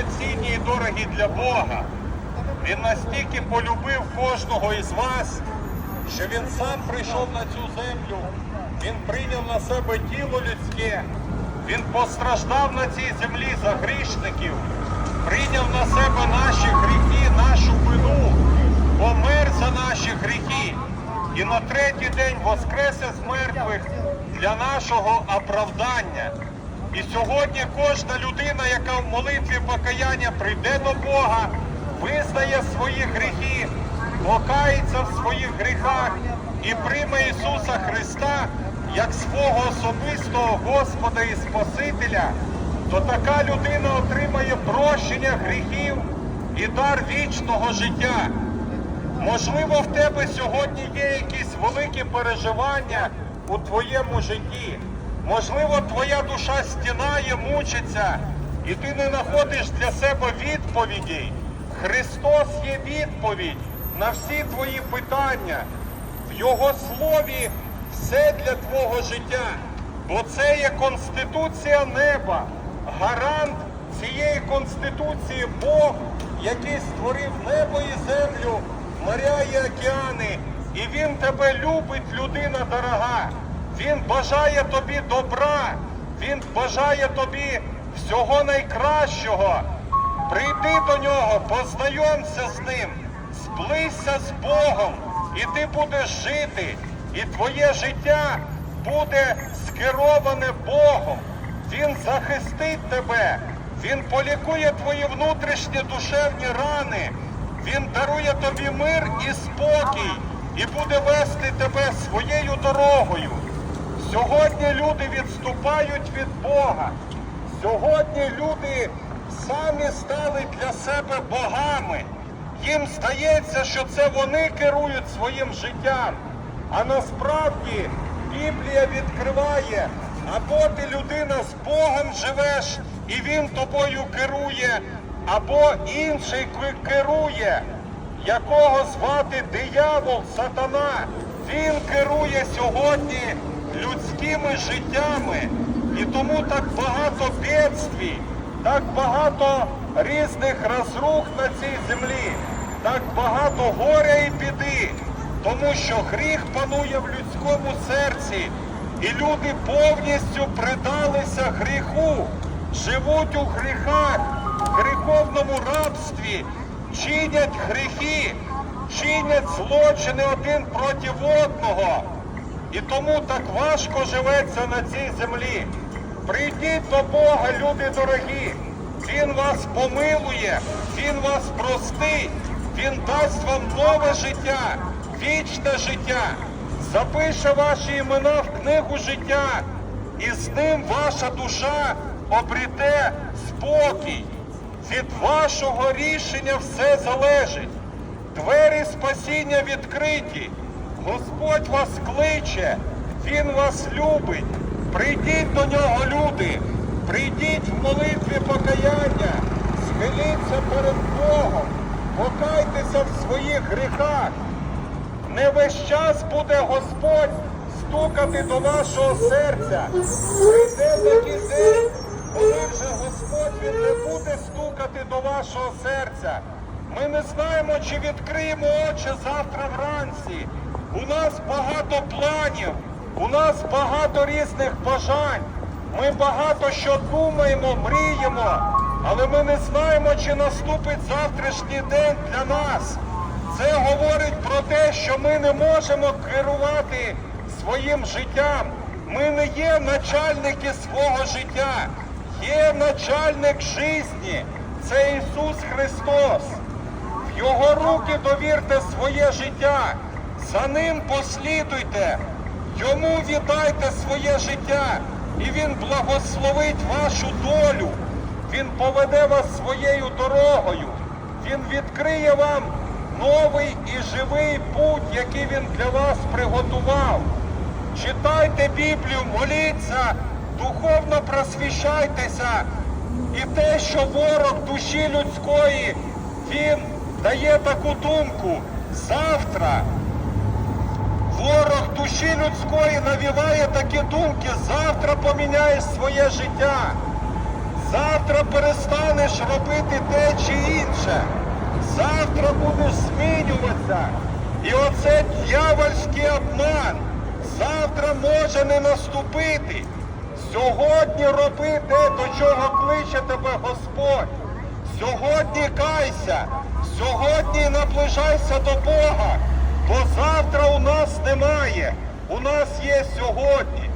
дуже цінні і дорогі для Бога. Він настільки полюбив кожного із вас, що він сам прийшов на цю землю, він прийняв на себе тіло людське, він постраждав на цій землі за грішників, прийняв на себе наші гріхи, нашу вину, помер за наші гріхи. І на третій день воскресе з мертвих для нашого оправдання. І сьогодні кожна людина, яка в молитві покаяння прийде до Бога, визнає свої гріхи, покається в своїх гріхах і прийме Ісуса Христа як свого особистого Господа і Спасителя, то така людина отримає прощення гріхів і дар вічного життя. Можливо, в тебе сьогодні є якісь великі переживання у твоєму житті. Можливо, твоя душа стінає, мучиться, і ти не знаходиш для себе відповідей. Христос є відповідь на всі твої питання. В Його слові все для твого життя. Бо це є конституція неба, гарант цієї конституції Бог, який створив небо і землю, моря і океани. І Він тебе любить, людина дорога. Він бажає тобі добра, Він бажає тобі всього найкращого. Прийди до нього, познайомся з ним, зблизься з Богом, і ти будеш жити, і твоє життя буде скероване Богом. Він захистить тебе, Він полікує твої внутрішні душевні рани, Він дарує тобі мир і спокій і буде вести тебе своєю дорогою. Сьогодні люди відступають від Бога. Сьогодні люди самі стали для себе богами. Їм здається, що це вони керують своїм життям. А насправді Біблія відкриває, або ти людина з Богом живеш, і Він тобою керує, або інший керує, якого звати диявол, сатана. Він керує сьогодні людськими життями. І тому так багато бедствій, так багато різних розрух на цій землі, так багато горя і біди, тому що гріх панує в людському серці, і люди повністю предалися гріху, живуть у гріхах, в гріховному рабстві, чинять гріхи, чинять злочини один проти одного. І тому так важко живеться на цій землі. Прийдіть до Бога, люди дорогі. Він вас помилує, Він вас простить, Він дасть вам нове життя, вічне життя, запише ваші імена в книгу життя, і з ним ваша душа обріте спокій. Від вашого рішення все залежить. Двері спасіння відкриті. Господь вас кличе, Він вас любить. Прийдіть до нього, люди, прийдіть в молитві покаяння, схиліться перед Богом, покайтеся в своїх гріхах. Не весь час буде Господь стукати до вашого серця. Прийде такий день, коли вже Господь він не буде стукати до вашого серця. Ми не знаємо, чи відкриємо очі завтра вранці. У нас багато планів, у нас багато різних бажань. Ми багато що думаємо, мріємо, але ми не знаємо, чи наступить завтрашній день для нас. Це говорить про те, що ми не можемо керувати своїм життям. Ми не є начальники свого життя. Є начальник житті. Це Ісус Христос. В Його руки довірте своє життя. За ним послідуйте. Йому віддайте своє життя. І Він благословить вашу долю. Він поведе вас своєю дорогою. Він відкриє вам новий і живий путь, який він для вас приготував. Читайте Біблію, моліться, духовно просвіщайтеся. І те, що ворог душі людської, він дає таку думку. Завтра ворог душі людської навіває такі думки, завтра поміняєш своє життя. Завтра перестанеш робити те чи інше. Завтра будеш змінюватися. І оце дьявольський обман завтра може не наступити. Сьогодні роби те, до чого кличе тебе Господь. Сьогодні кайся, сьогодні наближайся до Бога, бо завтра у нас немає. У нас є сьогодні.